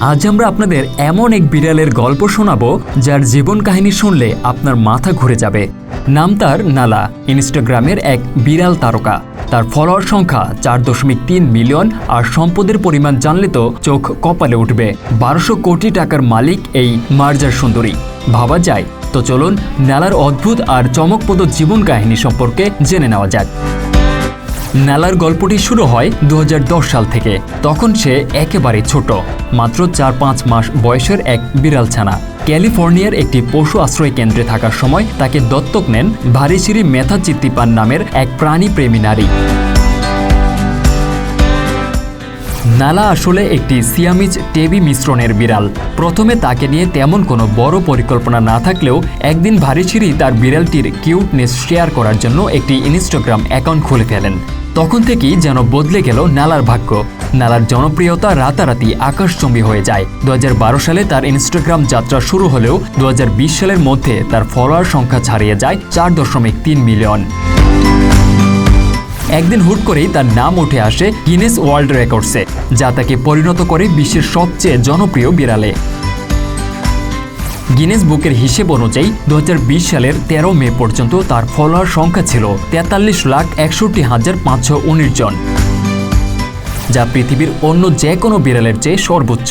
আজ আমরা আপনাদের এমন এক বিড়ালের গল্প শোনাবো যার জীবন কাহিনী শুনলে আপনার মাথা ঘুরে যাবে। নাম তার নালা, ইনস্টাগ্রামের এক বিড়াল তারকা। তার ফলোয়ার সংখ্যা চার দশমিক তিন মিলিয়ন আর সম্পদের পরিমাণ জানলে তো চোখ কপালে উঠবে। বারোশো কোটি টাকার মালিক এই মার্জার সুন্দরী। ভাবা যায়। তো চলুন নালার অদ্ভুত আর চমকপ্রদ জীবন কাহিনী সম্পর্কে জেনে নেওয়া যাক। নালার গল্পটি শুরু হয় দু হাজার দশ সাল থেকে। তখন সে একেবারে ছোট। মাত্র চার পাঁচ মাস বয়সের এক বিড়াল ছানা। ক্যালিফোর্নিয়ার একটি পশু আশ্রয় কেন্দ্রে থাকার সময় তাকে দত্তক নেন ভারিসিরি মেথা চিত্তিপান নামের এক প্রাণী প্রেমী নারী। নালা আসলে একটি সিয়ামিজ টেবি মিশ্রণের বিড়াল। প্রথমে তাকে নিয়ে তেমন কোনো বড় পরিকল্পনা না থাকলেও একদিন ভারিছিরি তার বিড়ালটির কিউটনেস শেয়ার করার জন্য একটি ইনস্টাগ্রাম অ্যাকাউন্ট খুলে ফেলেন। তখন থেকেই যেন বদলে গেল নালার ভাগ্য। নালার জনপ্রিয়তা রাতারাতি আকাশচম্বী হয়ে যায়। দু হাজার বারো সালে তার ইনস্টাগ্রাম যাত্রা শুরু হলেও দু হাজার বিশ সালের মধ্যে তার ফলোয়ার সংখ্যা ছাড়িয়ে যায় চার দশমিক তিন মিলিয়ন। একদিন হুট করেই তার নাম উঠে আসে গিনেস ওয়ার্ল্ড রেকর্ডসে যা তাকে পরিণত করে বিশ্বের সবচেয়ে জনপ্রিয় বিড়ালে। গিনেস বুকের হিসেব অনুযায়ী দু হাজার বিশ সালের তেরো মে পর্যন্ত তার ফলোয়ার সংখ্যা ছিল তেতাল্লিশ লাখ একষট্টি হাজার পাঁচশো উনিশ জন। যা পৃথিবীর অন্য যে কোনো বিড়ালের চেয়ে সর্বোচ্চ।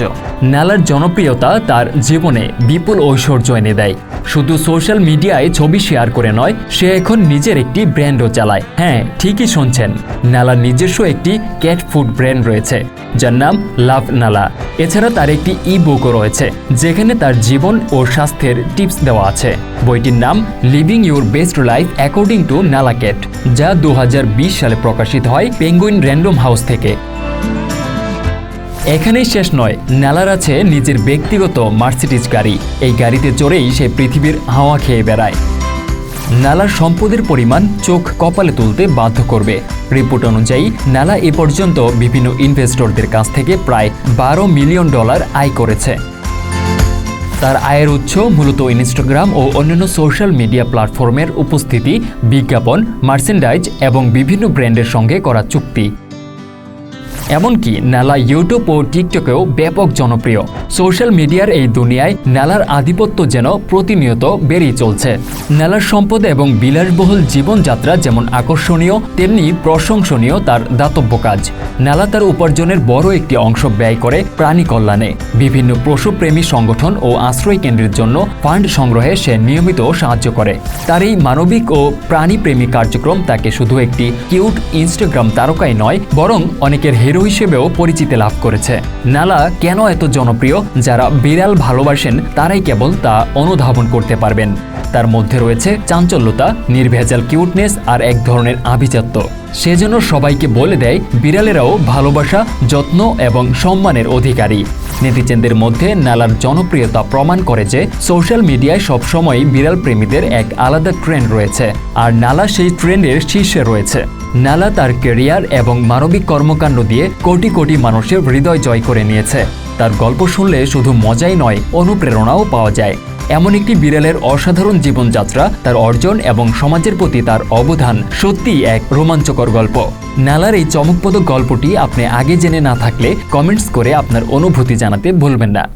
নালার জনপ্রিয়তা তার জীবনে বিপুল ঐশ্বর্য এনে দেয়। শুধু সোশ্যাল মিডিয়ায় ছবি শেয়ার করে নয়, সে এখন নিজের একটি ব্র্যান্ডও চালায়। হ্যাঁ ঠিকই শুনছেন, নালার নিজস্ব একটি ক্যাট ফুড ব্র্যান্ড রয়েছে, যার নাম লাভ নালা। এছাড়া তার একটি ই বুকও রয়েছে, যেখানে তার জীবন ও স্বাস্থ্যের টিপস দেওয়া আছে। বইটির নাম living your best life according to Nala cat যা দু হাজার বিশ সালে প্রকাশিত হয় পেঙ্গুইন র্যান্ডম হাউস থেকে। এখানেই শেষ নয়, নেলার আছে নিজের ব্যক্তিগত মার্সিডিজ গাড়ি। এই গাড়িতে চড়েই সে পৃথিবীর হাওয়া খেয়ে বেড়ায়। নালার সম্পদের পরিমাণ চোখ কপালে তুলতে বাধ্য করবে। রিপোর্ট অনুযায়ী, নালা এ পর্যন্ত বিভিন্ন ইনভেস্টরদের কাছ থেকে প্রায় বারো মিলিয়ন ডলার আয় করেছে। তার আয়ের উৎস মূলত ইনস্টাগ্রাম ও অন্যান্য সোশ্যাল মিডিয়া প্ল্যাটফর্মের উপস্থিতি, বিজ্ঞাপন মার্চেন্ডাইজ এবং বিভিন্ন ব্র্যান্ডের সঙ্গে করা চুক্তি। এমনকি নালা ইউটিউব ও টিকটকেও ব্যাপক জনপ্রিয়। সোশ্যাল মিডিয়ার এই দুনিয়ায় নালার আধিপত্য যেন প্রতিনিয়ত বেড়েই চলছে। নালার সম্পদ এবং বিলাসবহুল জীবনযাত্রা যেমন আকর্ষণীয়, তেমনি প্রশংসনীয় তার দাতব্য কাজ। নালা তার উপার্জনের বড় একটি অংশ ব্যয় করে প্রাণী কল্যাণে। বিভিন্ন পশুপ্রেমী সংগঠন ও আশ্রয় কেন্দ্রের জন্য ফান্ড সংগ্রহে সে নিয়মিত সাহায্য করে। তার এই মানবিক ও প্রাণীপ্রেমী কার্যক্রম তাকে শুধু একটি কিউট ইনস্টাগ্রাম তারকাই নয়, বরং অনেকের হিরো হিসেবেও পরিচিতি লাভ করেছে। নালা কেন এত জনপ্রিয়? যারা বিড়াল ভালোবাসেন, তারাই কেবল তা অনুধাবন করতে পারবেন। তার মধ্যে রয়েছে চাঞ্চল্যতা, নির্ভেজাল কিউটনেস আর এক ধরনের আভিজাত্য। সেজন্য সবাইকে বলে দেয়, বিড়ালেরাও ভালোবাসা, যত্ন এবং সম্মানের অধিকারী। নেটিজেনদের মধ্যে নালার জনপ্রিয়তা প্রমাণ করে যে, সোশ্যাল মিডিয়ায় সবসময় বিড়াল প্রেমীদের এক আলাদা ট্রেন্ড রয়েছে, আর নালা সেই ট্রেন্ডের শীর্ষে রয়েছে। নালা তার কেরিয়ার এবং মানবিক কর্মকাণ্ড দিয়ে কোটি কোটি মানুষের হৃদয় জয় করে নিয়েছে। তার গল্প শুনলে শুধু মজাই নয়, অনুপ্রেরণাও পাওয়া যায়। এমন একটি বিড়ালের অসাধারণ জীবনযাত্রা, তার অর্জন এবং সমাজের প্রতি তার অবদান সত্যিই এক রোমাঞ্চকর গল্প। নালার এই চমকপ্রদ গল্পটি আপনি আগে জেনে না থাকলে কমেন্টস করে আপনার অনুভূতি জানাতে ভুলবেন না।